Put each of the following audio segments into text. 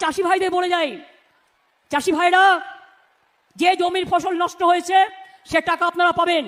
চাষি ভাইদের বলে যাই। চাষি ভাইরা যে জমির ফসল নষ্ট হয়েছে, সে টাকা আপনারা পাবেন।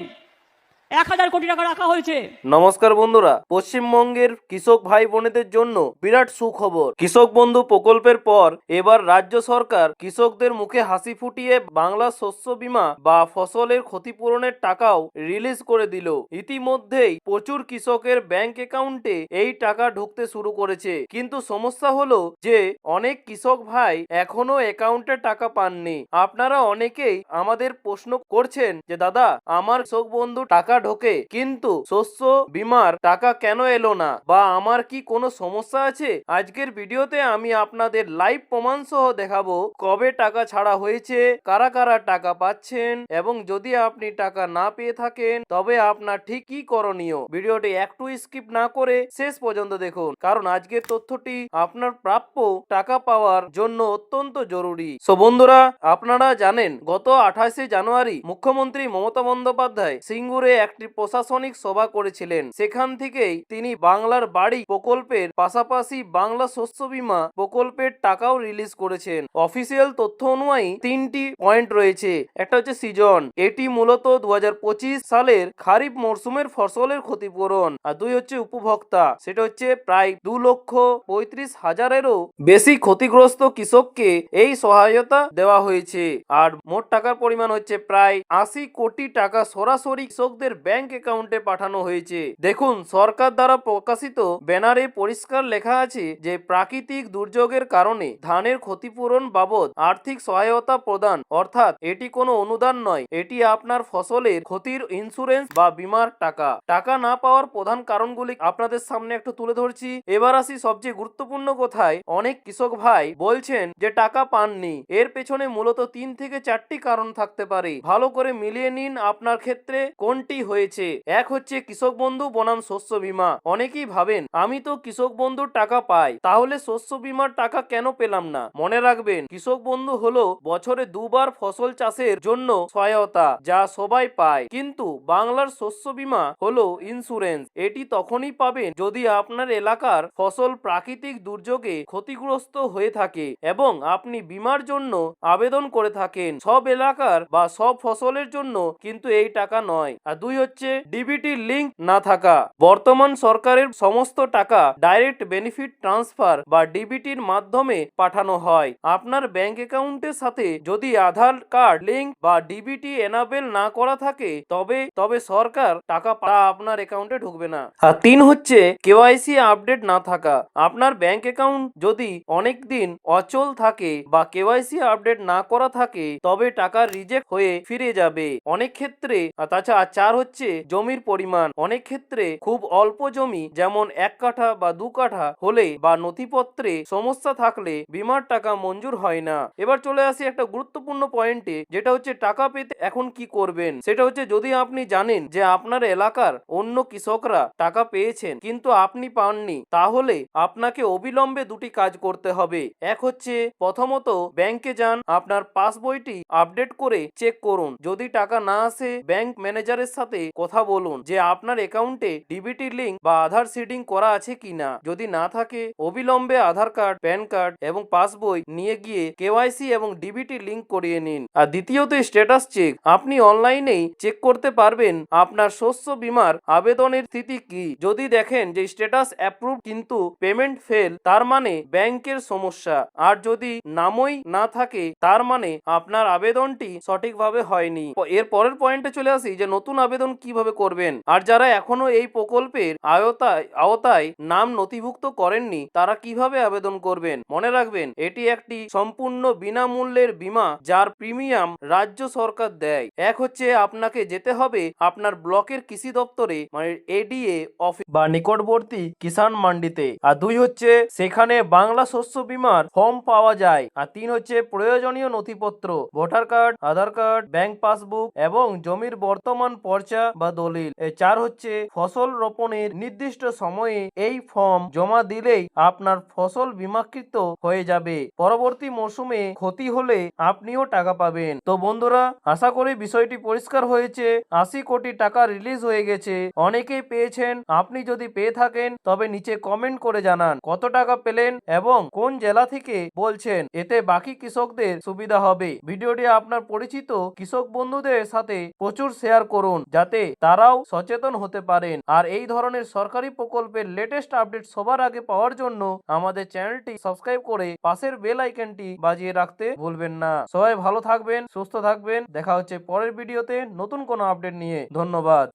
এক হাজার কোটি টাকা রাখা হয়েছে। নমস্কার বন্ধুরা, পশ্চিমবঙ্গের কৃষক ভাই বোনেদের জন্য বিরাট সুখবর। কৃষক বন্ধু প্রকল্পের পর এবার রাজ্য সরকার কৃষকদের মুখে হাসি ফুটিয়ে বাংলা শস্য বীমা বা ফসলের ক্ষতিপূরণের টাকাও রিলিজ করে দিল। ইতিমধ্যেই প্রচুর কৃষকের ব্যাংক অ্যাকাউন্টে এই টাকা ঢুকতে শুরু করেছে। কিন্তু সমস্যা হলো যে অনেক কৃষক ভাই এখনও অ্যাকাউন্টে টাকা পাননি। আপনারা অনেকেই আমাদের প্রশ্ন করছেন যে, দাদা, আমার কৃষক বন্ধু টাকা ঢোকে। কিন্তু শস্য, বীমার টাকা কেন এলো না? বা আমার কি কোনো সমস্যা আছে? আজকের ভিডিওতে আমি আপনাদের লাইভ প্রমাণ সহ দেখাবো কবে টাকা ছাড়া হয়েছে, কারা কারা টাকা পাচ্ছেন, এবং যদি আপনি টাকা না পেয়ে থাকেন, তবে আপনার ঠিক কি করণীয়। ভিডিওটি একটু স্কিপ না করে শেষ পর্যন্ত দেখুন, কারণ আজকের তথ্যটি আপনার প্রাপ্য টাকা পাওয়ার জন্য অত্যন্ত জরুরি। সো বন্ধুরা, আপনারা জানেন, গত আঠাশে জানুয়ারি মুখ্যমন্ত্রী মমতা বন্দ্যোপাধ্যায় সিঙ্গুরে একটি প্রশাসনিক সভা করেছিলেন। সেখান থেকেই তিনি বাংলার বাড়ি প্রকল্পের পাশাপাশি বাংলা শস্য বীমা প্রকল্পের টাকাও রিলিজ করেছেন। অফিসিয়াল তথ্য অনুযায়ী তিনটি পয়েন্ট রয়েছে। একটা হচ্ছে সিজন, এটি মূলত দু হাজার পঁচিশ সালের খারিফ মরশুমের ফসলের ক্ষতিপূরণ। আর দুই হচ্ছে উপভোক্তা, সেটা হচ্ছে প্রায় দু লক্ষ পঁয়ত্রিশ হাজারেরও বেশি ক্ষতিগ্রস্ত কৃষককে এই সহায়তা দেওয়া হয়েছে। আর মোট টাকার পরিমাণ হচ্ছে প্রায় আশি কোটি টাকা সরাসরি কৃষকদের ব্যাংক অ্যাকাউন্টে পাঠানো হয়েছে। দেখুন, সরকার দ্বারা প্রকাশিত ব্যানারে পরিষ্কার লেখা আছে যে, প্রাকৃতিক দুর্যোগের কারণে ধানের ক্ষতিপূরণ বাবদ আর্থিক সহায়তা প্রদান, অর্থাৎ এটি কোনো অনুদান নয়, এটি আপনার ফসলের ক্ষতির ইন্স্যুরেন্স বা বীমার টাকা। টাকা না পাওয়ার প্রধান কারণগুলি আপনাদের সামনে একটু তুলে ধরছি। এবার আসি সবচেয়ে গুরুত্বপূর্ণ কথায়? অনেক কৃষক ভাই বলছেন যে, টাকা পাননি। এর পেছনে মূলত তিন থেকে চারটি কারণ থাকতে পারে। ভালো করে মিলিয়ে নিন আপনার ক্ষেত্রে কোনটি হয়েছে। এক হচ্ছে কৃষক বন্ধু বনাম শস্য বীমা। অনেকেই ভাবেন, আমি তো কৃষক বন্ধুর টাকা পাই, তাহলে শস্য বীমার টাকা কেন পেলাম না? মনে রাখবেন, কৃষক বন্ধু হলো বছরে দুবার ফসল চাষের জন্য সহায়তা, যা সবাই পায়। কিন্তু বাংলার শস্য বীমা হলো ইন্স্যুরেন্স এটি তখনই পাবেন যদি আপনার এলাকার ফসল প্রাকৃতিক দুর্যোগে ক্ষতিগ্রস্ত হয়ে থাকে এবং আপনি বীমার জন্য আবেদন করে থাকেন। সব এলাকার বা সব ফসলের জন্য কিন্তু এই টাকা নয়। আর দুই হচ্ছে ডিবিটি লিংক না থাকা। বর্তমান সরকারের সমস্ত টাকা ডাইরেক্ট বেনিফিট ট্রান্সফার বা ডিবিটির মাধ্যমে পাঠানো হয়। আপনার ব্যাংক অ্যাকাউন্টের সাথে যদি আধার কার্ড লিংক বা ডিবিটি এনাবেল না করা থাকে, তবে তবে সরকার টাকা আপনার অ্যাকাউন্টে ঢুকবে না। আর তিন হচ্ছে কেওয়াইসি আপডেট না থাকা। আপনার ব্যাংক অ্যাকাউন্ট যদি অনেক দিন অচল থাকে বা কেওয়াইসি আপডেট না করা থাকে, তবে টাকা রিজেক্ট হয়ে ফিরে যাবে। অনেক ক্ষেত্রে তাছাড়া চার হচ্ছে জমির পরিমাণ। অনেক ক্ষেত্রে খুব অল্প জমি, যেমন এক কাঠা বা দু কাঠা হলে বা নথিপত্রে সমস্যা থাকলে বিমার টাকা মঞ্জুর হয় না। এবার চলে আসি একটা গুরুত্বপূর্ণ পয়েন্টে, যেটা হচ্ছে টাকা পেতে এখন কি করবেন? সেটা হচ্ছে যদি আপনি জানেন যে আপনার এলাকার অন্য কৃষকরা টাকা পেয়েছেন, কিন্তু আপনি পাননি, তাহলে আপনাকে অবিলম্বে দুটি কাজ করতে হবে। এক হচ্ছে, প্রথমত ব্যাংকে যান, আপনার পাসবইটি আপডেট করে চেক করুন। যদি টাকা না আসে, ব্যাংক ম্যানেজারের সাথে কথা বলুন যে আপনার অ্যাকাউন্টে ডিবিটি লিঙ্ক বা আধার সিডিং করা আছে কিনা। যদি না থাকে, অবিলম্বে আধার কার্ড প্যান কার্ড এবং পাসবই নিয়ে গিয়ে কেওয়াইসি এবং ডিবিটি লিংক করিয়ে নিন। আর দ্বিতীয়ত স্ট্যাটাস চেক আপনি অনলাইনেই চেক করতে পারবেন আপনার শস্য বীমার আবেদনের স্থিতি কি। যদি দেখেন যে স্ট্যাটাস অ্যাপ্রুভ কিন্তু পেমেন্ট ফেল তার মানে ব্যাংকের সমস্যা। আর যদি নামই না থাকে, তার মানে আপনার আবেদনটি সঠিকভাবে হয়নি। এর পরের পয়েন্টে চলে আসি যে নতুন আবেদন কীভাবে করবেন? আর যারা এখনও এই প্রকল্পের আয়তায় আওতায় নাম নথিভুক্ত করেননি, তারা কীভাবে আবেদন করবেন? মনে রাখবেন, এটি একটি সম্পূর্ণ বিনামূল্যের বীমা যার প্রিমিয়াম রাজ্য সরকার দেয়। এক হচ্ছে আপনাকে যেতে হবে আপনার ব্লকের কৃষি দপ্তরে মানে এডিএ অফিস বা নিকটবর্তী কিষাণ মান্ডিতে। আর দুই হচ্ছে, সেখানে বাংলা শস্য বীমার ফর্ম পাওয়া যায়। আর তিন হচ্ছে, প্রয়োজনীয় নথিপত্র, voter card, Aadhaar card, bank passbook এবং জমির বর্তমান পর্চা পর্চা বা দলিল। চার হচ্ছে, ফসল রোপণের নির্দিষ্ট সময়ে এই ফর্ম জমা দিলেই আপনার ফসল বিমাকৃত হয়ে যাবে। পরবর্তী মরশুমে ক্ষতি হলে আপনিও টাকা পাবেন। তো বন্ধুরা, আশা করি বিষয়টি পরিষ্কার হয়েছে। আশি কোটি টাকা রিলিজ হয়ে গেছে। অনেকেই পেয়েছেন, আপনি যদি পেয়ে থাকেন, তবে নিচে কমেন্ট করে জানান কত টাকা পেলেন এবং কোন জেলা থেকে বলছেন। এতে বাকি কৃষকদের সুবিধা হবে। ভিডিওটি আপনার পরিচিত কৃষক বন্ধুদের সাথে প্রচুর শেয়ার করুন। যাতে তারাও সচেতন হতে পারেন। আর এই ধরনের সরকারি প্রকল্পের লেটেস্ট আপডেট সবার আগে পাওয়ার জন্য আমাদের চ্যানেলটি সাবস্ক্রাইব করে পাশের বেল আইকনটি বাজিয়ে রাখতে ভুলবেন না। সবাই ভালো থাকবেন, সুস্থ থাকবেন। দেখা হচ্ছে পরের ভিডিওতে নতুন কোনো আপডেট নিয়ে। ধন্যবাদ।